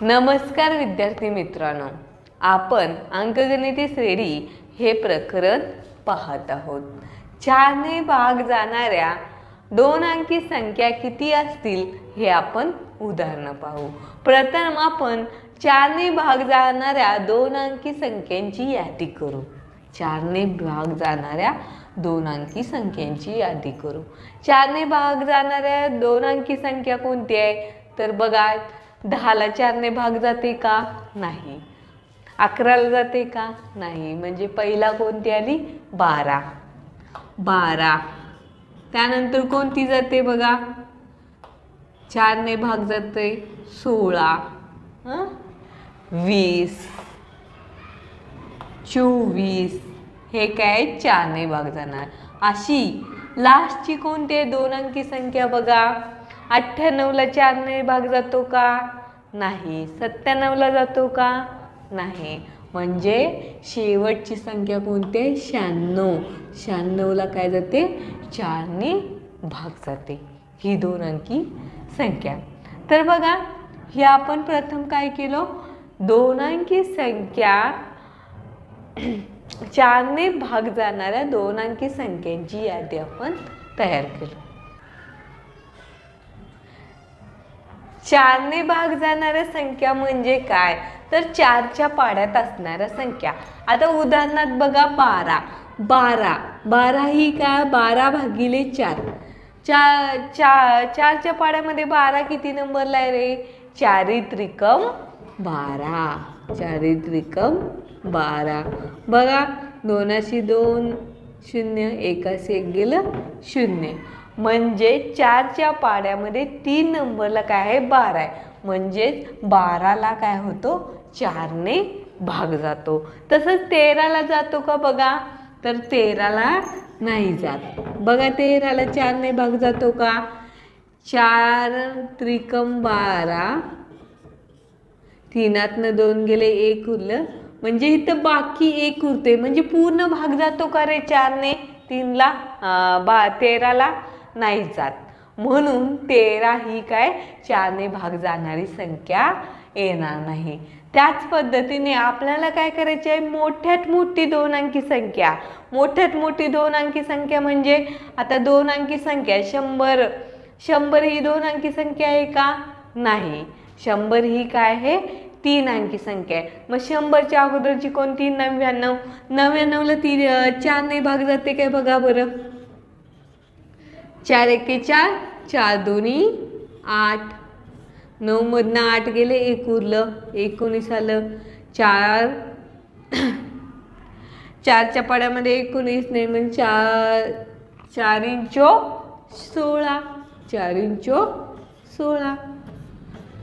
नमस्कार विद्यार्थी मित्रांनो आपण अंकगणिती श्रेणी हे प्रकरण पाहत आहोत. चारने भाग जाणाऱ्या दोन अंकी संख्या किती असतील हे आपण उदाहरणं पाहू. प्रथम आपण चारने भाग जाणाऱ्या दोन अंकी संख्यांची यादी करू. चारने भाग जाणाऱ्या दोन अंकी संख्यांची यादी करू. चारने भाग जाणाऱ्या दोन अंकी संख्या कोणती आहे? तर बघा दहाला चारने भाग जाते का? नाही. अकराला जाते का? नाही. म्हणजे पहिला कोणती आली? बारा. बारा. त्यानंतर कोणती जाते बघा? चारने भाग जाते सोळा. वीस. चोवीस. हे काय? चारने भाग जाणार. अशी लास्टची कोणती आहे? दोन अंकी संख्या बघा. अठ्ठ्याण्णवला चारने भाग जातो का? नाही. सत्त्याण्णवला जातो का? नाही. म्हणजे शेवटची संख्या कोणती आहे? शहाण्णव. शहाण्णवला काय जाते? चारने भाग जाते. ही दोन अंकी संख्या. तर बघा हे आपण प्रथम काय केलं? दोन अंकी संख्या. चारने भाग जाणाऱ्या दोन अंकी संख्यांची यादी आपण तयार केली. चारने भाग जाणाऱ्या संख्या म्हणजे काय? तर चारच्या पाड्यात असणाऱ्या संख्या. आता उदाहरणात बघा बारा. बारा. बारा ही काय? बारा भागिले चार. चार चा चारच्या पाड्यामध्ये बारा किती नंबरला आहे रे? चारित्रिकम बारा. चारित्रिकम बारा. बघा दोनाशी दोन शून्य एकाशी एक गेलं शून्य. म्हणजे चारच्या पाड्यामध्ये तीन नंबरला काय आहे? बारा आहे. म्हणजेच बाराला काय होतो? चारने भाग जातो. तसंच तेराला जातो का बघा? तर तेराला नाही जात. बघा तेराला चारने भाग जातो का? चार त्रिकम बारा. तीनातनं दोन गेले एक उरलं. म्हणजे इथं बाकी एक उरते म्हणजे पूर्ण भाग जातो का रे चारने? तीनला बा तेराला. नाही जात. म्हणून तेरा ही काय? चारने भाग जाणारी संख्या येणार नाही. त्याच पद्धतीने आपल्याला काय करायचे आहे? मोठ्यात मोठी दोन अंकी संख्या. मोठ्यात मोठी दोन अंकी संख्या म्हणजे? आता दोन अंकी संख्या शंभर. शंभर ही दोन अंकी संख्या आहे का? नाही. शंभर ही काय आहे? तीन अंकी संख्या आहे. मग शंभरच्या अगोदरची कोणती? नव्याण्णव. नव्याण्णवला ती चारने भाग जाते काय बघा बरं. चार एके चार चार दोन्ही आठ. नऊमधनं आठ गेले एक उरलं एकोणीस आलं. चार चारच्या पाड्यामध्ये एकोणीस नाही म्हणजे चार चार इंचो सोळा. चार इंचो सोळा.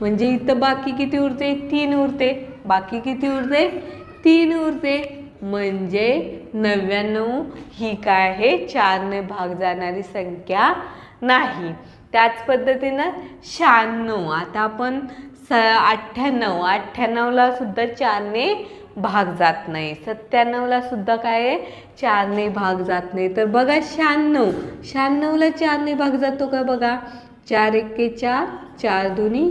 म्हणजे इथं बाकी किती उरते? तीन उरते. बाकी किती उरते? तीन उरते. म्हणजे नव्याण्णव ही काय आहे? चारने भाग जाणारी संख्या नाही. त्याच पद्धतीनं शहाण्णव. आता आपण स अठ्ठ्याण्णव. अठ्ठ्याण्णवला सुद्धा चारने भाग जात नाही. सत्त्याण्णवला सुद्धा काय आहे? चारने भाग जात नाही. तर बघा शहाण्णव. शहाण्णवला चारने भाग जातो का बघा? चार एके चार चार दोन्ही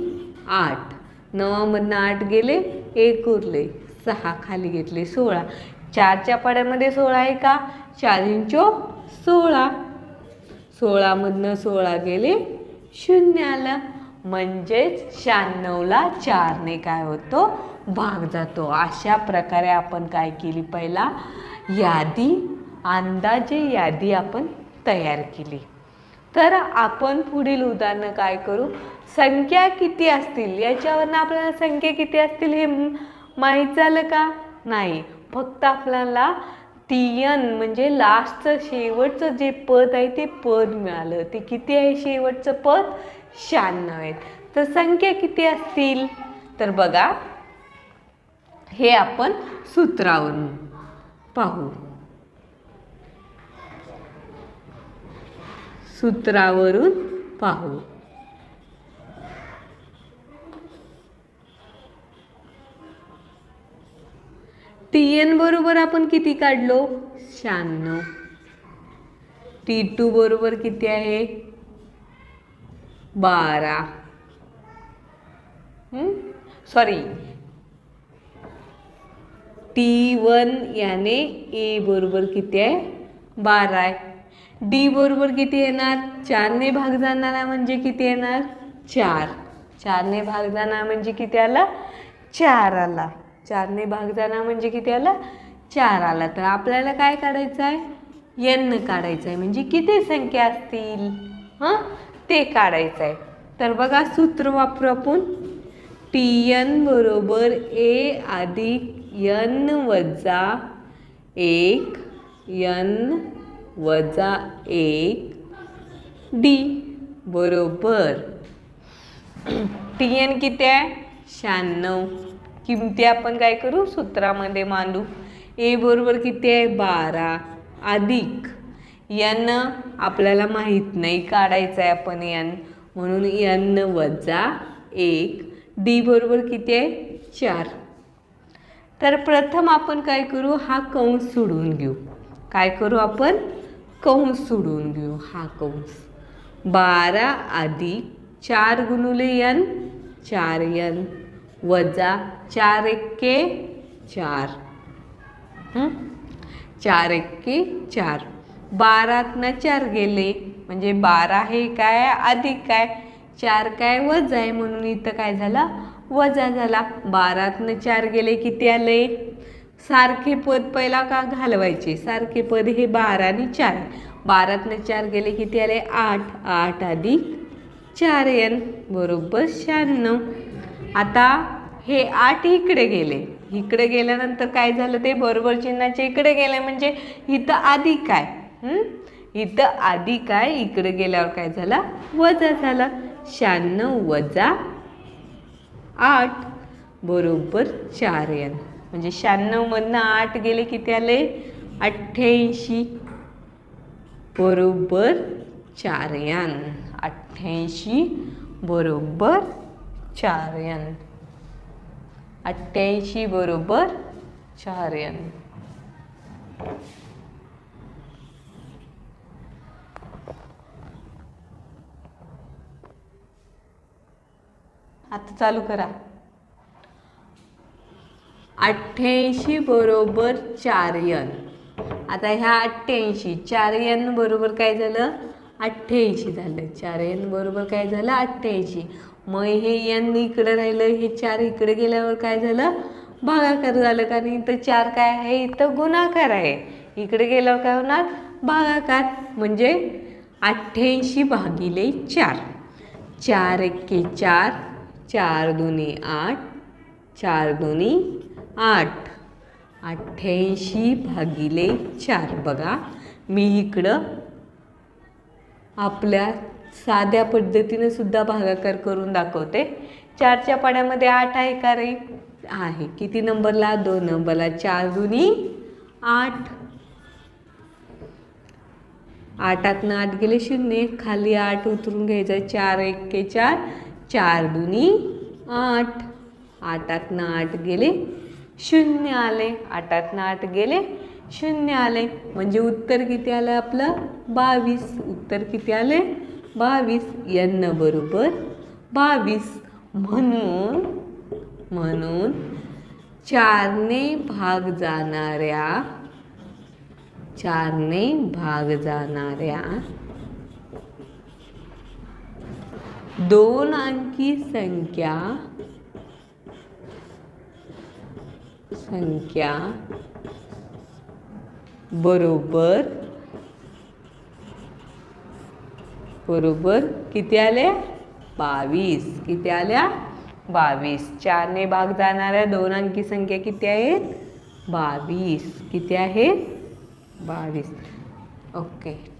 आठ. नवामधनं आठ गेले एक उरले. सहा खाली घेतले सोळा. चारच्या पाड्यामध्ये सोळा आहे का? चार इंचो सोळा. सोळामधनं सोळा गेले शून्य आलं म्हणजेच शहाण्णवला चारने काय होतो? भाग जातो. अशा प्रकारे आपण काय केली पहिला? यादी अंदाजे यादी आपण तयार केली. तर आपण पुढील उदाहरणं काय करू? संख्या किती असतील? याच्यावरनं आपल्याला संख्या किती असतील हे माहीत झालं का? नाही. फक्त आपल्याला टी म्हणजे लास्टचं शेवटचं जे पद आहे ते पद मिळालं. ते किती आहे शेवटचं पद? शहाण्णव आहेत. तर संख्या किती असतील? तर बघा हे आपण सूत्रावरून पाहू. सूत्रावरून पाहू. टी एन बरोबर आपण किती काढलो? शहाण्णव. टी टू बरोबर किती आहे? बारा. सॉरी टी वन याने ए बरोबर किती आहे? बारा आहे. डी बरोबर किती येणार? चारने भाग जाणारा म्हणजे किती येणार? चार. चारने भाग जाणार म्हणजे किती आला? चार आला. चारने भाग जाणार म्हणजे किती आला? चार आला. तर आपल्याला काय काढायचं आहे यन्न काढायचं आहे म्हणजे किती संख्या असतील? हां? ते काढायचं आहे तर बघा सूत्र वापरू आपण. टी एन बरोबर ए अधिक यन वजा एक यन वजा एक डी बरोबर. टी एन किती आहे? शहाण्णव. किमती आपण काय करू? सूत्रामध्ये मांडू. ए बरोबर किती आहे? बारा. अधिक. यन आपल्याला माहीत नाही. काढायचं आहे आपण यन म्हणून यन वजा एक. डी बरोबर किती आहे? चार. तर प्रथम आपण काय करू? हा कंस सोडून घेऊ. काय करू आपण? कंस सोडून घेऊ. हा कंस. बारा अधिक चार गुणुले यन चार यन वजा चार एक्के चार. हं? चार एक्के चार. बारातनं चार गेले. म्हणजे बारा हे काय? अधिक काय? चार काय? वजा आहे म्हणून इथं काय झाला? वजा झाला. बारातनं चार गेले किती आले? सारखे पद पहिला का घालवायचे? सारखे पद हे बारा आणि चार. बारातनं चार गेले किती आले? आठ. आठ अधिक चार एन बरोबर शहाण्णव. आता हे आठ इकडे गेले. इकडे गेल्यानंतर काय झालं? ते बरोबर चिन्हाच्या इकडे गेले. म्हणजे इथं आधी काय? इथं आधी काय? इकडे गेल्यावर काय झाला? वजा झाला. शहाण्णव वजा आठ बरोबर चार एन. म्हणजे शहाण्णवमधनं आठ गेले किती आले? अठ्ठ्याऐंशी बरोबर चार एन. अठ्ठ्याऐंशी बरोबर चार यन अठ्ठ्याऐंशी बरोबर चार यन आता चालू करा. अठ्ठ्याऐंशी बरोबर चार यन आता ह्या अठ्ठ्याऐंशी चार यन बरोबर काय झालं? अठ्ठ्याऐंशी झालं. चार यन बरोबर काय झालं? अठ्ठ्याऐंशी. मग हे यांनी इकडं राहिलं हे चार इकडे गेल्यावर काय झालं? भागाकार झालं. कारण इथं चार काय आहे? इथं गुणाकार आहे. इकडे गेल्यावर काय होणार? भागाकार. म्हणजे अठ्ठ्याऐंशी भागिले चार. चार एक्के चार. चार दोन्ही आठ. चार दोन्ही आठ. अठ्ठ्याऐंशी भागिले चार. बघा मी इकडं आपल्या साध्या पद्धतीने सुद्धा भागाकार करून दाखवते. चारच्या पाड्यामध्ये आठ आहे का रे? आहे. किती नंबरला? दोन नंबरला. चार दुनी आठ. आठातनं आठ गेले शून्य. खाली आठ उतरून घ्यायचं. चार एक्के चार. चार दुनी आठ. आठातनं आठ गेले. शून्य आले. आठातनं आठ गेले. शून्य आले. म्हणजे उत्तर किती आलं आपलं? बावीस. उत्तर किती आले? बावीस यांना बरोबर बावीस. म्हणून म्हणून चारने भाग जाणाऱ्या चारने भाग जाणाऱ्या दोन अंकी संख्या संख्या बरोबर बरोबर. किती आल्या? बावीस. किती आल्या? बावीस. चारने भाग जाणाऱ्या दोन अंकी संख्या किती आहेत? बावीस. किती आहेत बावीस. ओके.